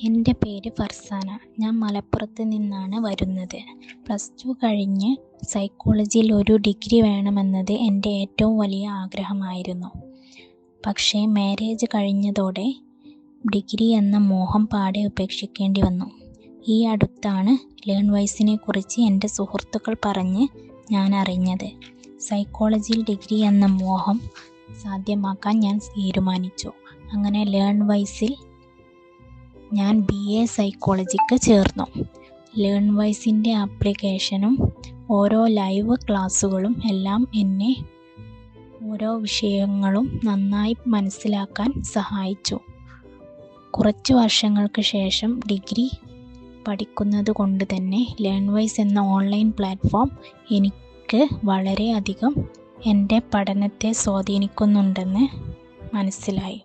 എന്റെ പേര് ഫർസാന. ഞാൻ മലപ്പുറത്ത് നിന്നാണ് വരുന്നത്. പ്ലസ് ടു കഴിഞ്ഞ് സൈക്കോളജിയിൽ ഒരു ഡിഗ്രി വേണമെന്നത് എന്റെ ഏറ്റവും വലിയ ആഗ്രഹമായിരുന്നു. പക്ഷേ മാരേജ് കഴിഞ്ഞതോടെ ഡിഗ്രി എന്ന മോഹം പാടെ ഉപേക്ഷിക്കേണ്ടി വന്നു. ഈ അടുത്താണ് ലേൺ വൈസിനെ കുറിച്ച് എന്റെ സുഹൃത്തുക്കൾ പറഞ്ഞ് ഞാൻ അറിഞ്ഞത്. സൈക്കോളജിയിൽ ഡിഗ്രി എന്ന മോഹം സാധ്യമാക്കാൻ ഞാൻ തീരുമാനിച്ചു. അങ്ങനെ ലേൺ വൈസിൽ ഞാൻ ബി എ സൈക്കോളജിക്ക് ചേർന്നു. ലേൺ വൈസിന്റെ ആപ്ലിക്കേഷനും ഓരോ ലൈവ് ക്ലാസ്സുകളും എല്ലാം എന്നെ ഓരോ വിഷയങ്ങളും നന്നായി മനസ്സിലാക്കാൻ സഹായിച്ചു. കുറച്ച് വർഷങ്ങൾക്ക് ശേഷം ഡിഗ്രി പഠിക്കുന്നത് കൊണ്ട് തന്നെ ലേൺ വൈസ് എന്ന ഓൺലൈൻ പ്ലാറ്റ്ഫോം എനിക്ക് വളരെയധികം എന്റെ പഠനത്തെ സ്വാധീനിക്കുന്നുണ്ടെന്ന് മനസ്സിലായി.